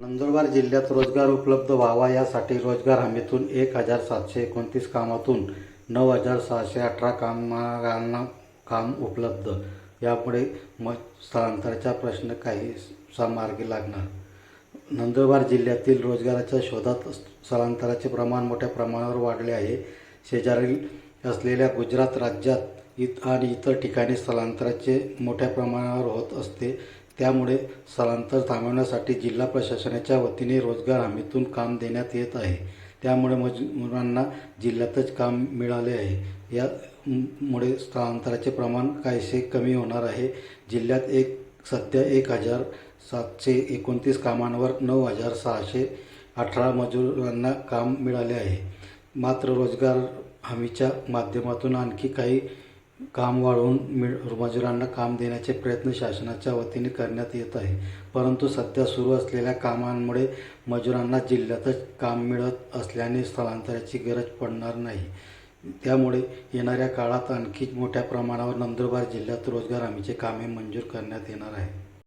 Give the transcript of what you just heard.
नंदुरबार जिल्ह्यात रोजगार उपलब्ध व्हावा यासाठी रोजगार हमीतून एक हजार सातशे एकोणतीस कामातून नऊ हजार सहाशे अठरा कामगारांना काम उपलब्ध. यामुळे म स्थलांतराचा प्रश्न काही मार्गी लागणार. नंदुरबार जिल्ह्यातील रोजगाराच्या शोधात स्थलांतराचे प्रमाण मोठ्या प्रमाणावर वाढले आहे. शेजारील असलेल्या गुजरात राज्यात इत आणि इतर ठिकाणी स्थलांतराचे मोठ्या प्रमाणावर होत असते. त्यामुळे स्थलांतर थांबवण्यासाठी जिल्हा प्रशासनाच्या वतीने रोजगार हमीतून काम देण्यात येत आहे. त्यामुळे मजुरांना जिल्ह्यातच काम मिळाले आहे. या मुळे स्थलांतराचे प्रमाण काहीसे कमी होणार आहे. जिल्ह्यात एक सध्या एक हजार सातशे एकोणतीस कामांवर नऊ हजार सहाशे अठरा मजुरांना काम मिळाले आहे. मात्र रोजगार हमीच्या माध्यमातून आणखी काही काम वाढवून मिळ मजुरांना काम देण्याचे प्रयत्न शासनाच्या वतीने करण्यात येत आहे. परंतु सध्या सुरू असलेल्या कामांमुळे मजुरांना जिल्ह्यातच काम मिळत असल्याने स्थलांतराची गरज पडणार नाही. त्यामुळे येणाऱ्या काळात आणखी मोठ्या प्रमाणावर नंदुरबार जिल्ह्यात रोजगार हमीचे कामे मंजूर करण्यात येणार आहे.